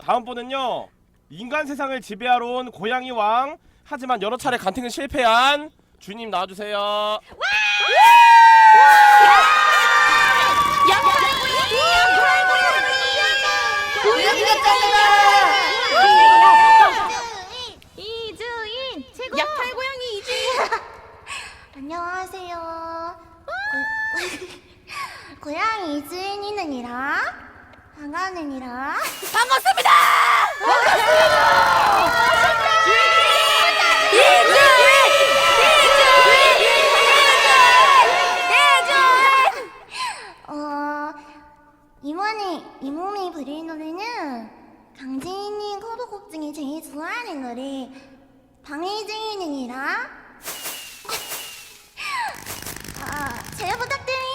자 다음 분은요 인간 세상을 지배하러 온 고양이 왕 하지만 여러 차례 간택은 실패한 주님 나와주세요 이주인. 안녕하세요. 고, 고양이 이주인이는이라 반가는이라. 반갑습니다. 어 이번에 이 몸이 부릴 노래는 강재인님 커버곡 중에 제일 좋아하는 노래 방해쟁이는이라. 아, 잘 부탁드리느니라.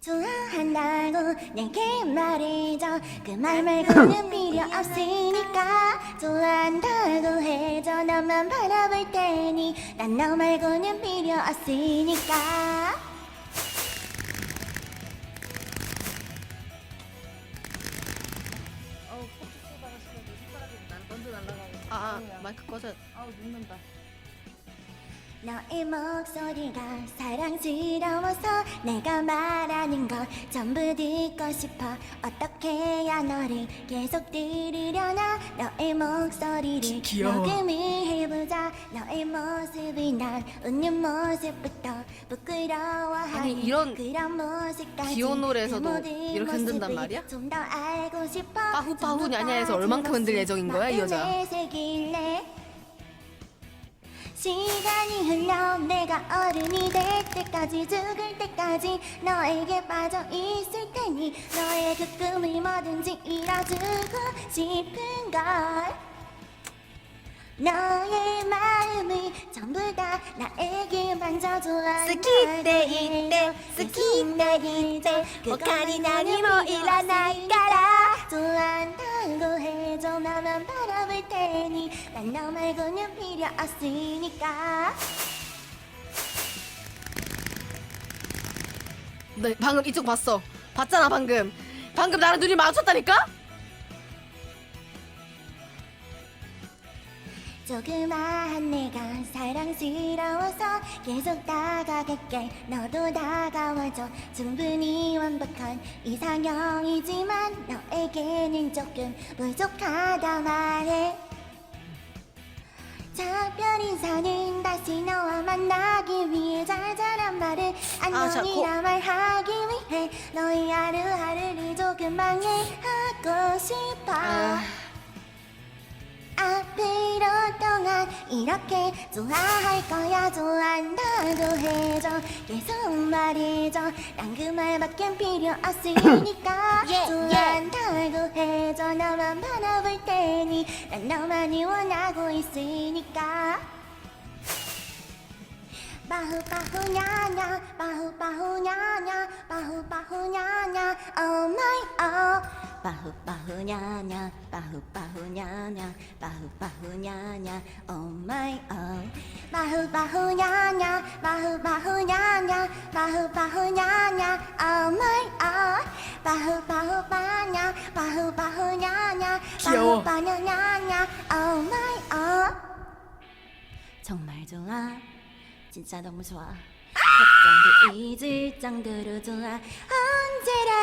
좋아한다고 내게 말해줘. 그 말 말고는 필요 없으니까. 좋아한다고 해줘. 너만 바라볼 테니. 난 너 말고는 필요 없으니까. 아 마이크 꺼져. 너의 목소리가 사랑스러워서 내가 말하는 거 전부 듣고 싶어 어떻게 해야 너를 계속 들으려나 너의 목소리를 귀여워. 녹음을 해보자 너의 모습이 난 웃는 모습부터 부끄러워하는 아니, 이런 그런 모습까지 귀여운 노래에서도 이렇게 흔든단 말이야? 좀 더 알고 싶어 빠후빠후 냐냐에서 얼만큼 흔들 예정인 거야, 이 여자? 시간이 흘러 내가 어른이 될 때까지 죽을 때까지 너에게 빠져 있을 테니 너의 그 꿈을 뭐든지 이뤄주고 싶은 걸. 너의 마음을 전부 다 나에게 만져줘 스키 때 이때 스키 때 이때 고카리 나니 뭐 일어날까라. 좋아한다 고 해줘 나만 바라볼 테니 난 너 말고는 필요 없으니까 네 방금 이쪽 봤어. 봤잖아 방금. 방금 나랑 눈이 마주쳤다니까? 조그마한 내가 사랑스러워서 계속 다가갈게. 너도 다가와줘. 충분히 완벽한 이상형이지만 너에게는 조금 부족하다 말해. 작별 인사는 다시 너와 만나기 위해 잘잘한 말을 아, 자, 안녕이라 말하기 위해 너의 하루하루를 조금 방해하고 싶어. 아. 앞으로 동안 이렇게 좋아할 거야 좋아한다고 해줘. 계속 말해줘. 난 그 말밖엔 필요 없으니까 예, 예. 좋아한다고 해줘. 너만 바라볼 테니 난 너만이 원하고 있으니까. 바후 바후 냐냐 바후 바후 냐냐 바후 바후 냐냐. Oh my oh 바후 바후 냐냐 바후 바후 냐냐 바후 바후 냐냐. Oh my oh. 바후 바후 냐냐 바후 바후 냐냐 바후 바후 냐냐. Oh my oh. 바냐 바후 바후 냐냐 귀여워. 바후 바냐 냐냐. Oh my oh. 정말 좋아. 진짜 너무 좋아. 걱정도 잊을 정도로 좋아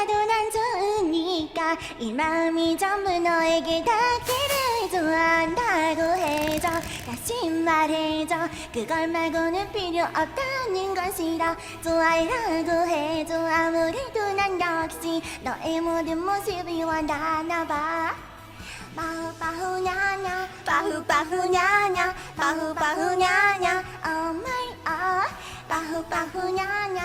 언제라도 난 좋으니까 이 마음이 전부 너에게 닿기를 좋아한다고 해줘. 다시 말해줘. 그걸 말고는 필요 없다는 건 싫어. 좋아라고 해줘. 아무래도 난 역시 너의 모든 모습이 와닿나 봐. 바후 바후 냐냐 바후 바후 냐냐 바후 바후 냐냐 oh my oh 바후 바후 냐냐